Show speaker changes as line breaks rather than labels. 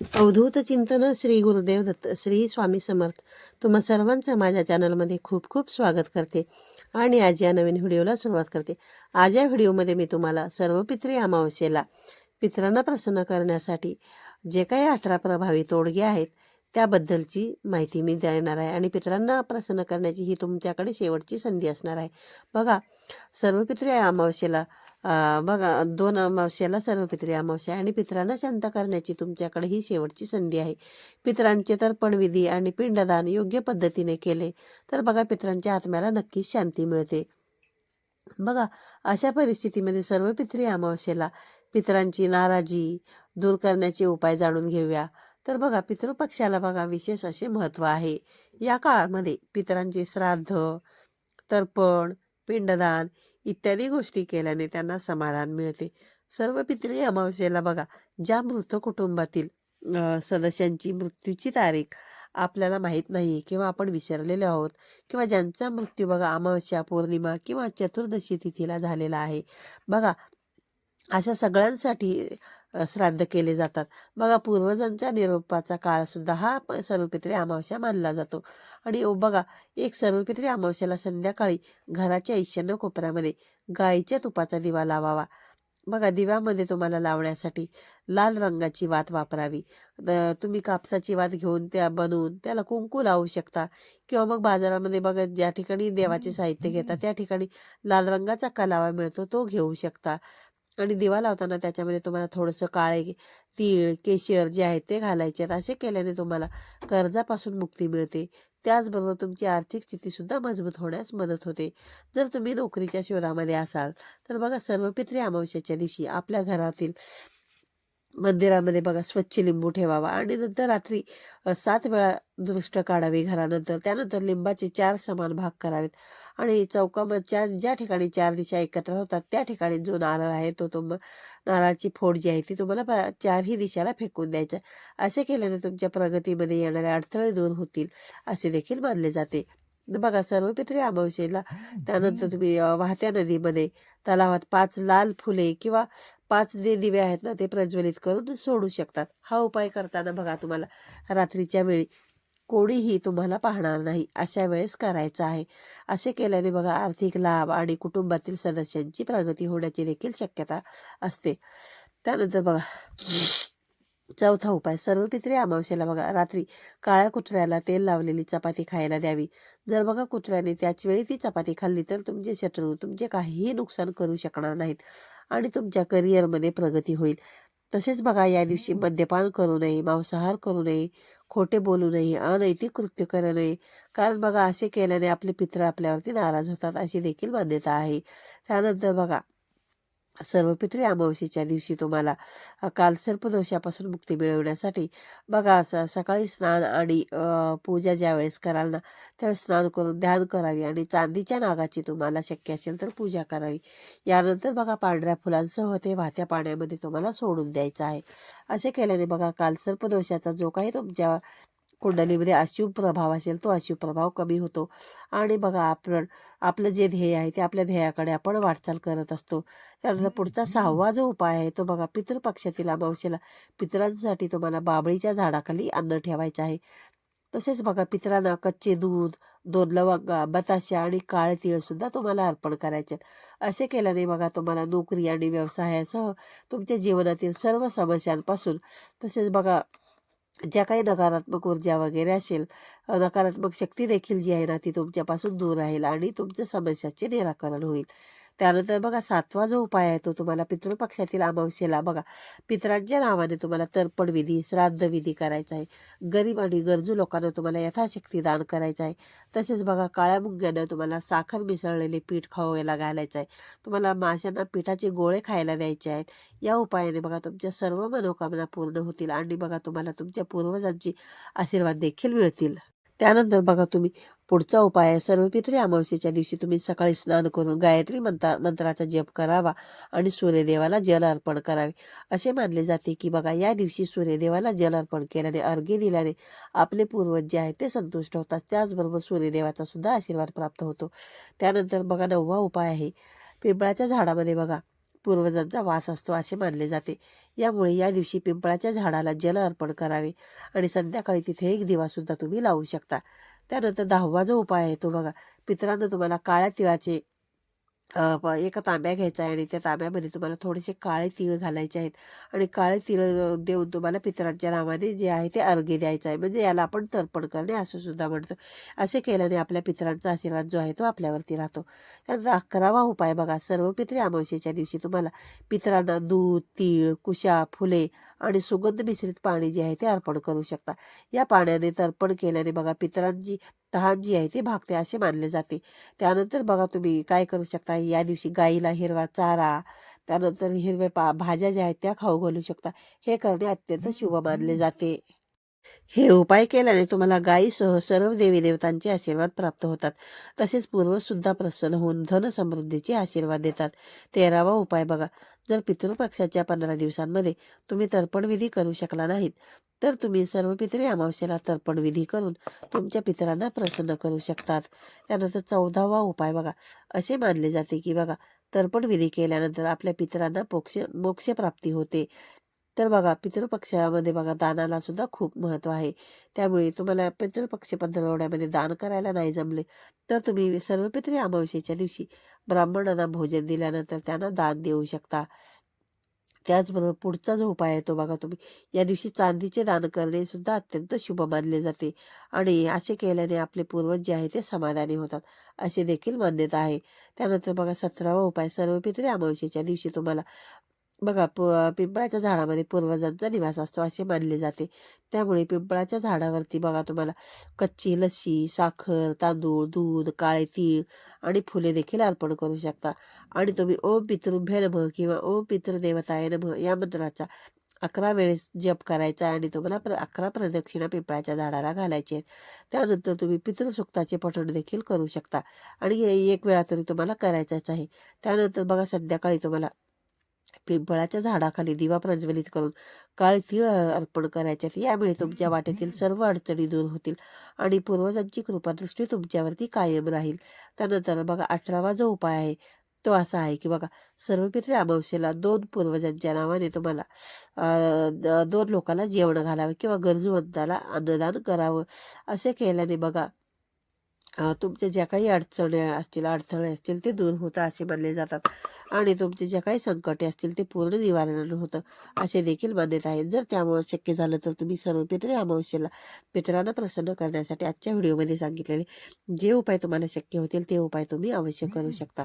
अवधूत चिंतन श्री गुरुदेव दत्त श्री स्वामी समर्थ. तुम्हा सर्वांचं माझ्या चॅनलमध्ये खूप खूप स्वागत करते आणि आज या नवीन व्हिडिओला सुरुवात करते. आज या व्हिडिओमध्ये मी तुम्हाला सर्व पित्री अमावस्येला पित्रांना प्रसन्न करण्यासाठी जे काही अठरा प्रभावी तोडगे आहेत त्याबद्दलची माहिती मी देणार आहे आणि पितरांना प्रसन्न करण्याची ही तुमच्याकडे शेवटची संधी असणार आहे. बघा सर्व पित्री अमावस्येला बघा दोन अमावस्याला सर्व पित्री अमावस्या आणि पितरांना शांत करण्याची तुमच्याकडे ही शेवटची संधी आहे. पितरांचे तर्पणविधी आणि पिंडदान योग्य पद्धतीने केले तर बघा पितरांच्या आत्म्याला नक्कीच शांती मिळते. बघा अशा परिस्थितीमध्ये सर्व पित्री अमावस्येला पितरांची नाराजी दूर करण्याचे उपाय जाणून घेऊया. तर बघा पितृपक्षाला बघा विशेष असे महत्त्व आहे. या काळामध्ये पितरांचे श्राद्ध तर्पण पिंडदान इत्यादी गोष्टी केल्याने त्यांना समाधान मिळते. सर्व पितरी अमावस्येला बघा ज्या मृत कुटुंबातील सदस्यांची मृत्यूची तारीख आपल्याला माहीत नाही किंवा आपण विसरलेले आहोत किंवा ज्यांचा मृत्यू बघा अमावस्या पौर्णिमा किंवा चतुर्दशी तिथीला झालेला आहे. बघा अशा सगळ्यांसाठी श्राद्ध केले जातात. बघा पूर्वजांच्या निरोपाचा काळ सुद्धा हा सर्वपित्री अमावस्या मानला जातो. आणि ओ बघा एक सर्वपित्री अमावस्याला संध्याकाळी घराच्या ईशान्य कोपऱ्यामध्ये गाईच्या तुपाचा दिवा लावावा. बघा दिव्यामध्ये तुम्हाला लावण्यासाठी लाल रंगाची वात वापरावी. तुम्ही कापसाची वात घेऊन त्या बनवून त्याला कुंकू लावू शकता. किंवा मग बाजारामध्ये बघा ज्या ठिकाणी देवाचे साहित्य घेतात त्या ठिकाणी लाल रंगाचा कलावा मिळतो तो घेऊ शकता. आणि दिवा लावताना त्याच्यामध्ये तुम्हाला थोडंसं काळे तीळ केशर जे आहेत ते घालायचे आहेत. असे केल्याने तुम्हाला कर्जापासून मुक्ती मिळते. त्याचबरोबर तुमची आर्थिक स्थितीसुद्धा मजबूत होण्यास मदत होते. जर तुम्ही नोकरीच्या शोधामध्ये असाल तर बघा सर्व पित्री अमावस्याच्या दिवशी आपल्या घरातील मंदिरामध्ये बघा स्वच्छ लिंबू ठेवावा आणि नंतर रात्री सात वेळा दृष्ट काढावी घरानंतर. त्यानंतर लिंबाचे चार समान भाग करावेत. आणि चौकामध्ये चार ज्या ठिकाणी चार दिशा एकत्र होतात त्या ठिकाणी जो नारळ आहे तो तुम नारळाची फोड जी आहे ती तुम्हाला चारही दिशाला फेकून द्यायचं. असे केल्याने तुमच्या प्रगतीमध्ये येणारे अडथळे दूर होतील असे देखील मानले जाते. बघा सर्व पित्री अमावस्येला त्यानंतर तुम्ही वाहत्या नदीमध्ये तलावात पाच लाल फुले किंवा पाच जे दिवे आहेत ना ते प्रज्वलित करून सोडू शकतात. हा उपाय करताना बघा तुम्हाला रात्रीच्या वेळी कोणीही तुम्हाला पाहणार नाही. अशा वेळेस करायचं आहे. असे केल्याने बघा आर्थिक लाभ आणि कुटुंबातील सदस्यांची प्रगती होण्याची देखील शक्यता असते. त्यानंतर बघा चौथा उपाय. सर्व पित्री अमावस्येला बघा. रात्री काळ्या कुत्र्याला तेल लावलेली चपाती खायला द्यावी. जर बघा कुत्र्याने त्याच वेळी ती चपाती खाल्ली तर तुमचे शत्रू तुमचे काहीही नुकसान करू शकणार नाहीत आणि तुमच्या करिअरमध्ये प्रगती होईल. तसेच बघा या दिवशी मद्यपान करू नये मांसाहार करू नये खोटे बोलू नये अनैतिक कृत्य करू नये. कारण बघा असे केल्याने आपले पित्र आपल्यावरती नाराज होतात अशी देखील मान्यता आहे. त्यानंतर बघा सर्वपित्री अमावस्येच्या दिवशी तुम्हाला काल सर्पदोषापासून मुक्ती मिळवण्यासाठी बघा स सकाळी स्नान आणि पूजा ज्या वेळेस कराल ना त्यावेळेस स्नान करून ध्यान करावी आणि चांदीच्या नागाची तुम्हाला शक्य असेल तर पूजा करावी. यानंतर बघा पांढऱ्या फुलांसह ते वाहत्या पाण्यामध्ये तुम्हाला सोडून द्यायचं आहे. असे केल्याने बघा काल सर्पदोषाचा जो काही तुमच्या कुंडलीमध्ये अशुभ प्रभाव असेल तो अशुभ प्रभाव कमी होतो. आणि बघा आपण आपलं जे ध्येय आहे ते आपल्या ध्येयाकडे आपण वाटचाल करत असतो. त्यानंतर पुढचा सहावा जो उपाय आहे तो बघा पितृपक्षातील अमावस्येला पितरांसाठी तुम्हाला बाबळीच्या झाडाखाली अन्न ठेवायचं आहे. तसेच बघा पितरांना कच्चे दूध दोन लवंगा बताशा आणि काळे तीळ सुद्धा तुम्हाला अर्पण करायचे आहेत. असे केल्याने बघा तुम्हाला नोकरी आणि व्यवसायासह तुमच्या जीवनातील सर्व समस्यांपासून तसेच बघा ज्या काही नकारात्मक ऊर्जा वगैरे असेल नकारात्मक शक्ती देखील जी आहे ना ती तुमच्यापासून दूर राहील आणि तुमच्या समस्याचे निराकरण होईल. त्यानंतर बघा सातवा जो उपाय आहे तो तुम्हाला पितृपक्षातील अमावस्येला बघा. पितरांच्या नावाने तुम्हाला तर्पण विधी श्राद्ध विधी करायचा आहे. गरीब आणि गरजू लोकांना तुम्हाला यथाशक्ती दान करायचं आहे. तसेच बघा काळ्या मुंग्यानं तुम्हाला साखर मिसळलेले पीठ खावायला घालायचं आहे. तुम्हाला माशांना पिठाचे गोळे खायला द्यायचे आहेत. या उपायाने बघा तुमच्या सर्व मनोकामना पूर्ण होतील आणि बघा तुम्हाला तुमच्या पूर्वजांची आशीर्वाद देखील मिळतील. त्यानंतर बघा तुम्ही पुढचा उपाय आहे सर्वपित्री अमावस्येच्या दिवशी तुम्ही सकाळी स्नान करून गायत्री मंत्रा मंत्राचा जप करावा आणि सूर्यदेवाला जल अर्पण करावे. असे मानले जाते की बघा या दिवशी सूर्यदेवाला जल अर्पण केल्याने अर्घ्य दिल्याने आपले पूर्वज जे आहेत ते संतुष्ट होतात. त्याचबरोबर सूर्यदेवाचा सुद्धा आशीर्वाद प्राप्त होतो. त्यानंतर बघा नववा उपाय आहे पिंपळाच्या झाडामध्ये बघा पूर्वजांचा वास असतो असे मानले जाते. यामुळे या दिवशी पिंपळाच्या झाडाला जल अर्पण करावे आणि संध्याकाळी तिथे एक दिवासुद्धा तुम्ही लावू शकता. त्यानंतर दहावा जो उपाय आहे तो बघा. पितरांना तुम्हाला काळ्या तिळाचे एका तांब्या घ्यायचा आहे आणि त्या तांब्यामध्ये तुम्हाला थोडेसे काळे तीळ घालायचे आहेत. आणि काळे तीळ देऊन तुम्हाला पितरांच्या नावाने जे आहे ते अर्घ्य द्यायचं आहे. म्हणजे याला आपण तर्पण करणे असं सुद्धा म्हणतो. असे केल्याने आपल्या पितरांचा आशीर्वाद जो आहे तो आपल्यावरती राहतो. तर अकरावा उपाय बघा. सर्व पितरी अमावस्येच्या दिवशी तुम्हाला पितरांना दूध तीळ कुशा फुले आणि सुगंध मिश्रित पाणी जे आहे ते अर्पण करू शकता. या पाण्याने तर्पण केल्याने बघा पितरांची तहान जी आहे ती भागते असे मानले जाते. त्यानंतर बघा तुम्ही काय करू शकता? या दिवशी गाईला हिरवा चारा त्यानंतर हिरवे पा भाज्या ज्या आहेत त्या खाऊ घालू शकता. हे करणे अत्यंत शुभ मानले जाते. हे उपाय केल्याने तुम्हाला गायीसह सर्व देवी देवतांचे आशीर्वाद प्राप्त होतात. तसेच पूर्वसुद्धा प्रसन्न होऊन धन समृद्धीचे आशीर्वाद देतात. तेरावा उपाय बघा. जर पितृपक्षाच्या पंधरा दिवसांमध्ये तुम्ही तर्पणविधी करू शकला नाहीत तर तुम्ही सर्व पितरे अमावस्येला तर्पणविधी करून तुमच्या पितरांना प्रसन्न करू शकतात. त्यानंतर चौदावा उपाय बघा. असे मानले जाते की बघा तर्पणविधी केल्यानंतर आपल्या पितरांना मोक्ष मोक्षप्राप्ती होते. तर बघा पितृपक्षामध्ये बघा दानाला सुद्धा खूप महत्त्व आहे. त्यामुळे तुम्हाला पितृपक्ष पंधरवड्यामध्ये दान करायला नाही जमले तर तुम्ही सर्व पितृ अमावस्येच्या दिवशी ब्राह्मणांना भोजन दिल्यानंतर त्यांना दान देऊ शकता. त्याचबरोबर पुढचा जो उपाय आहे तो बघा तुम्ही या दिवशी चांदीचे दान करणे सुद्धा अत्यंत शुभ मानले जाते आणि असे केल्याने आपले पूर्वज जे आहे ते समाधानी होतात असे देखील मान्यता आहे. त्यानंतर बघा सतरावा उपाय सर्व पितृ अमावस्येच्या दिवशी तुम्हाला बघा प पिंपळाच्या झाडामध्ये पूर्वजांचा निवास असतो असे मानले जाते. त्यामुळे पिंपळाच्या झाडावरती बघा तुम्हाला कच्ची लस्सी साखर तांदूळ दूध काळे तीळ आणि फुले देखील अर्पण करू शकता. आणि तुम्ही ओम पितृभ्य नमः किंवा ओम पितृदेवताय नमः या मंत्राचा अकरा वेळेस जप करायचा आणि तुम्हाला प्र अकरा प्रदक्षिणा पिंपळाच्या झाडाला घालायची आहेत. त्यानंतर तुम्ही पितृसुक्ताचे पठण देखील करू शकता. आणि हे एक वेळा तरी तुम्हाला करायचंच आहे. त्यानंतर बघा संध्याकाळी तुम्हाला पिंपळाच्या झाडाखाली दिवा प्रज्वलित करून काळे तीळ अर्पण करायचे आहेत यामुळे तुमच्या वाटेतील सर्व अडचणी दूर होतील आणि पूर्वजांची कृपादृष्टी तुमच्यावरती कायम राहील. त्यानंतर बघा अठरावा जो उपाय आहे तो असा आहे की बघा सर्व पितरी अमावस्येला दोन पूर्वजांच्या नावाने तुम्हाला दोन लोकांना जेवण घालावं किंवा गरजूवंताला अन्नदान करावं असे केल्याने बघा तुमच्या ज्या काही अडचणी असतील अडथळे असतील ते दूर होतं असे मानले जातात. आणि तुमचे ज्या काही संकटे असतील ते पूर्ण निवारण होतं. असे देखील मान्यता आहे जर त्यामुळे शक्य झालं तर तुम्ही सर्व पितरे अमावस्येला पितरांना प्रसन्न करण्यासाठी आजच्या व्हिडिओमध्ये सांगितलेले जे उपाय तुम्हाला शक्य होतील ते उपाय तुम्ही अवश्य करू शकता.